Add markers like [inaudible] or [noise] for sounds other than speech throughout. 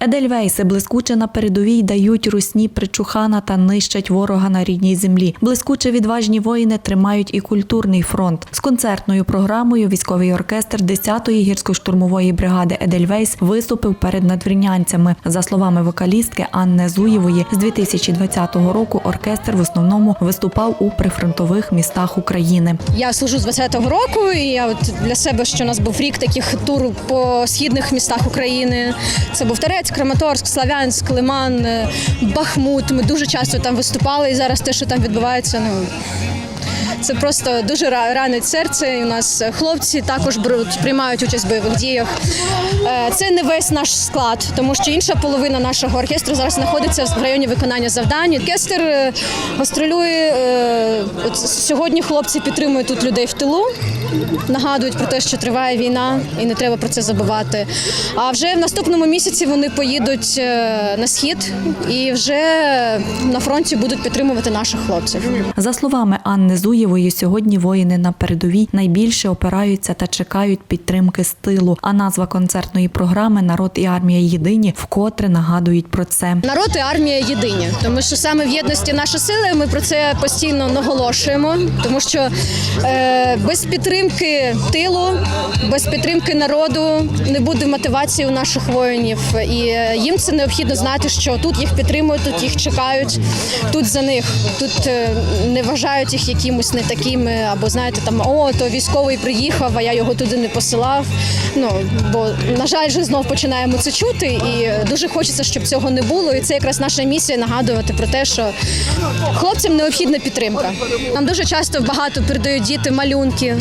Едельвейси блискуче на передовій дають русні причухана та нищать ворога на рідній землі. Блискуче відважні воїни тримають і культурний фронт. З концертною програмою військовий оркестр 10-ї гірсько-штурмової бригади Едельвейс виступив перед надвірнянцями. За словами вокалістки Анни Зуєвої, з 2020 року оркестр в основному виступав у прифронтових містах України. Я служу з 20-го року, і я от для себе, що у нас був рік таких тур по східних містах України. Це був Терець, Краматорськ, Славянськ, Лиман, е, Бахмут. Ми дуже часто там виступали, і зараз те, що там відбувається, ну. Це просто дуже ранить серце. І у нас хлопці також беруть, приймають участь в бойових діях. Е, Це не весь наш склад, тому що інша половина нашого оркестру зараз знаходиться в районі виконання завдань. Оркестр е, гастролює. е, сьогодні хлопці підтримують тут людей в тилу, нагадують про те, що триває війна, і не треба про це забувати. А вже в наступному місяці вони поїдуть е, на схід і вже на фронті будуть підтримувати наших хлопців. За словами Анни Зуєвої, сьогодні воїни на передовій найбільше опираються та чекають підтримки з тилу. А назва концертної програми Народ і армія єдині вкотре нагадують про це. Народ і армія єдині, тому що саме в єдності наша сила. Ми про це постійно наголошуємо, тому що е, без підтримки тилу, без підтримки народу не буде мотивації у наших воїнів. І їм це необхідно знати, що тут їх підтримують, тут їх чекають, тут за них, тут е, не вважають їх якимось не такими, або знаєте, там о, то військовий приїхав, а я його туди не посилав. Ну бо на жаль, вже знов починаємо це чути, і дуже хочеться, щоб цього не було. І це якраз наша місія нагадувати про те, що хлопцям необхідна підтримка. Нам дуже часто багато передають діти малюнки.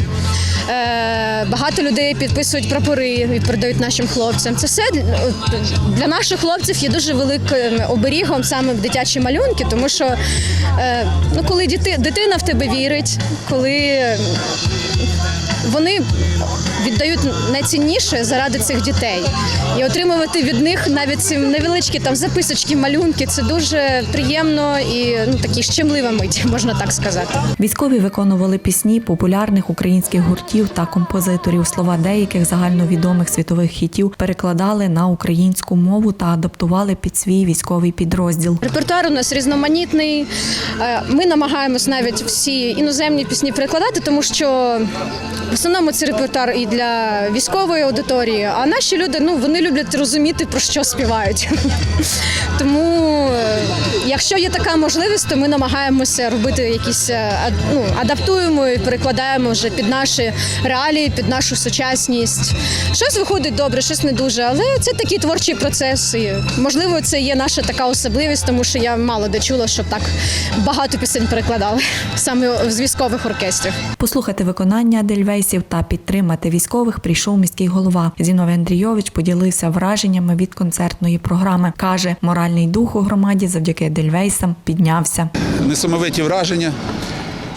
Е, Багато людей підписують прапори і передають нашим хлопцям. Це все для- для наших хлопців є дуже великим оберігом саме в дитячі малюнки, тому що е, ну, коли діти, дитина в тебе вірить, коли вони віддають найцінніше заради цих дітей. І отримувати від них навіть ці невеличкі там записочки, малюнки це дуже приємно і ну такі щемлива мить, [laughs] можна так сказати. Військові виконували пісні популярних українських гуртів та композиторів. Слова деяких загальновідомих світових хітів перекладали на українську мову та адаптували під свій військовий підрозділ. Репертуар у нас різноманітний. Е, Ми намагаємось навіть всі іноземні пісні перекладати, тому що в основному це репертуар і для військової аудиторії. А наші люди ну вони люблять розуміти про що співають. [laughs] Тому, е, якщо є така можливість, то ми намагаємося робити якісь е, ну, адаптуємо і перекладаємо вже під наші реалії, під нашу сучасність. Щось виходить добре, щось не дуже, але це такий творчий процес. І, можливо, це є наша така особливість, тому що я мало де чула, щоб так багато пісень перекладали [laughs] саме з військових оркестрів. Послухати виконання Дельвейсів та підтримати військових прийшов міський голова. Зіновій Андрійович поділився враженнями від концертної програми. каже, моральний дух у громаді завдяки Дельвейсам піднявся. несамовиті враження,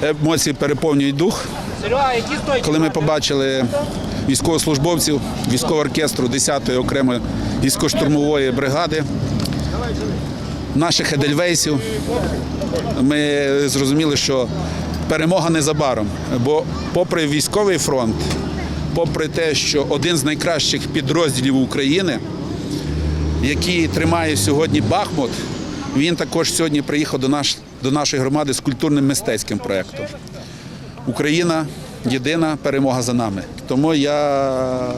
емоції переповнюють дух. Коли ми побачили військовослужбовців військового оркестру 10-ї окремої військово-штурмової бригади, наших едельвейсів, ми зрозуміли, що перемога незабаром. Бо попри військовий фронт, попри те, що один з найкращих підрозділів України, який тримає сьогодні Бахмут, він також сьогодні приїхав до, наш, до нашої громади з культурним мистецьким проєктом. Україна єдина перемога за нами. Тому я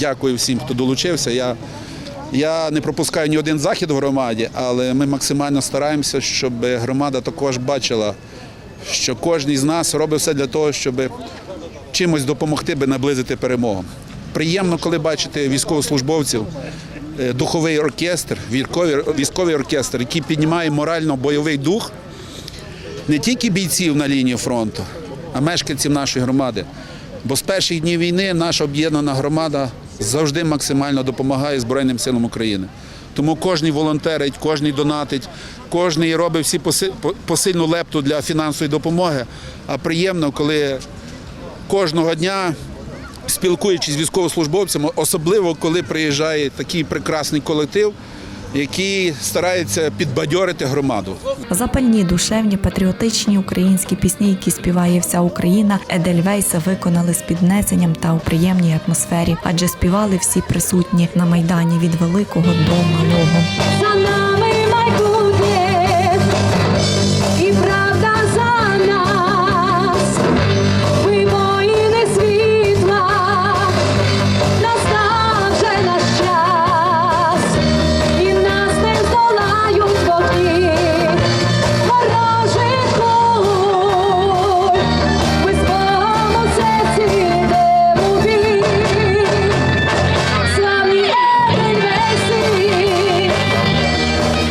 дякую всім, хто долучився. Я, я не пропускаю ні один захід в громаді, але ми максимально стараємося, щоб громада також бачила, що кожен з нас робить все для того, щоб чимось допомогти, би наблизити перемогу. Приємно, коли бачите військовослужбовців, духовий оркестр, військовий, військовий оркестр, який піднімає морально-бойовий дух не тільки бійців на лінії фронту, а мешканців нашої громади. Бо з перших днів війни наша об'єднана громада завжди максимально допомагає Збройним силам України. Тому кожен волонтерить, кожен донатить, кожен робить всі посильну лепту для фінансової допомоги. А приємно, коли кожного дня, спілкуючись з військовослужбовцями, особливо коли приїжджає такий прекрасний колектив, який старається підбадьорити громаду. Запальні, душевні, патріотичні українські пісні, які співає вся Україна, Едельвейса виконали з піднесенням та у приємній атмосфері, адже співали всі присутні на майдані від великого до малого.